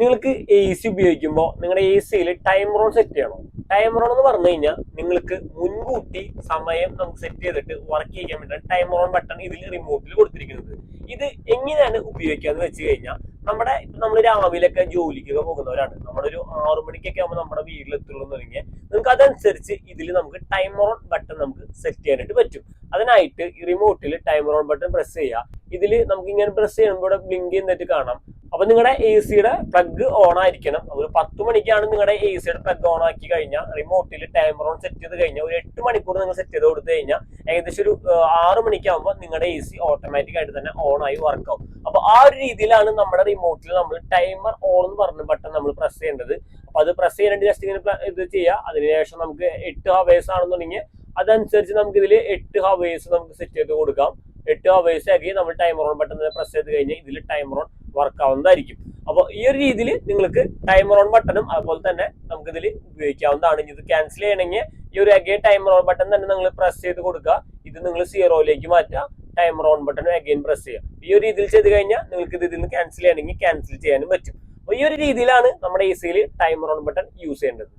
നിങ്ങൾക്ക് A C ഉപയോഗിക്കുമ്പോൾ നിങ്ങളുടെ എ സിയിൽ ടൈം റോൺ സെറ്റ് ചെയ്യണം? ടൈം റോൺ എന്ന് പറഞ്ഞു കഴിഞ്ഞാൽ നിങ്ങൾക്ക് മുൻകൂട്ടി സമയം നമുക്ക് സെറ്റ് ചെയ്തിട്ട് വർക്ക് ചെയ്യാൻ വേണ്ടി ടൈം റോൺ ബട്ടൺ ഇതിൽ റിമോട്ടിൽ കൊടുത്തിരിക്കുന്നത്. ഇത് എങ്ങനെയാണ് ഉപയോഗിക്കുക എന്ന് വെച്ച് കഴിഞ്ഞാൽ നമ്മുടെ നമ്മൾ രാവിലെയൊക്കെ ജോലിക്കൊക്കെ പോകുന്നവരാണ്. നമ്മുടെ ഒരു ആറു മണിക്കൊക്കെ ആകുമ്പോൾ നമ്മുടെ വീട്ടിലെത്തുള്ളൂ എന്ന് പറഞ്ഞാൽ നിങ്ങൾക്ക് അതനുസരിച്ച് ഇതിൽ നമുക്ക് ടൈം റോൺ ബട്ടൺ നമുക്ക് സെറ്റ് ചെയ്യാനായിട്ട് പറ്റും. അതിനായിട്ട് ഈ റിമോട്ടിൽ ടൈം റോൺ ബട്ടൺ പ്രസ് ചെയ്യുക ഇതിൽ നമുക്ക് ഇങ്ങനെ പ്രസ് ചെയ്യുമ്പോൾ ബ്ലിങ്ക് ചെയ്യുന്നിട്ട് കാണാം. അപ്പൊ നിങ്ങളുടെ എ സിയുടെ പ്ലഗ് ഓൺ ആയിരിക്കണം ഒരു പത്ത് മണിക്കാണ് നിങ്ങളുടെ എ സിയുടെ പ്ലഗ് ഓൺ ആക്കി കഴിഞ്ഞാൽ റിമോട്ടിൽ ടൈമർ ഓൺ സെറ്റ് ചെയ്ത് കഴിഞ്ഞാൽ ഒരു എട്ട് മണിക്കൂർ നിങ്ങൾ സെറ്റ് ചെയ്ത് കൊടുത്തു കഴിഞ്ഞാൽ ഏകദേശം ഒരു ആറ് മണിക്കാകുമ്പോൾ നിങ്ങളുടെ എ സി ഓട്ടോമാറ്റിക് ആയിട്ട് തന്നെ ഓൺ ആയി വർക്ക് ആവും അപ്പൊ ആ ഒരു രീതിയിലാണ് നമ്മുടെ റിമോട്ടിൽ നമ്മൾ ടൈമർ ഓൺ എന്ന് പറഞ്ഞ ബട്ടൺ നമ്മൾ പ്രസ് ചെയ്യേണ്ടത്. അപ്പൊ അത് പ്രസ് ചെയ്യേണ്ട ജസ്റ്റ് ഇങ്ങനെ ഇത് ചെയ്യുക അതിനുശേഷം നമുക്ക് എട്ട് ഹവേഴ്സ് ആണെന്നുണ്ടെങ്കിൽ അതനുസരിച്ച് നമുക്ക് ഇതിൽ എട്ട് ഹവേഴ്സ് നമുക്ക് സെറ്റ് ചെയ്ത് കൊടുക്കാം. എട്ട് ഹവേഴ്സ് ആക്കി നമ്മൾ ടൈമർ ഓൺ ബട്ടൺ പ്രസ് ചെയ്ത് കഴിഞ്ഞാൽ ഇതിൽ ടൈമർ ഓൺ വർക്ക് ആവുന്നതായിരിക്കും. അപ്പോൾ ഈ ഒരു രീതിയിൽ നിങ്ങൾക്ക് ടൈമർ ഓൺ ബട്ടണും അതുപോലെ തന്നെ നമുക്ക് ഇതിൽ ഉപയോഗിക്കാവുന്നതാണ്. ഇത് ക്യാൻസൽ ചെയ്യണമെങ്കിൽ ഈ ഒരു അഗൈൻ ടൈമർ ഓൺ ബട്ടൺ തന്നെ നിങ്ങൾ പ്രസ് ചെയ്ത് കൊടുക്കുക. ഇത് നിങ്ങൾ സീറോയിലേക്ക് മാറ്റുക. Timer on button again press ചെയ്യുക. ഈ ഒരു രീതിയിൽ ചെയ്ത് കഴിഞ്ഞാൽ നിങ്ങൾക്ക് ഇത് ഇതിൽ നിന്ന് ക്യാൻസൽ ചെയ്യണമെങ്കിൽ ക്യാൻസൽ ചെയ്യാനും പറ്റും. അപ്പോൾ ഈ ഒരു രീതിയിലാണ് നമ്മുടെ ഈ സിയിൽ ടൈമർ ഓൺ ബട്ടൺ യൂസ് ചെയ്യേണ്ടത്.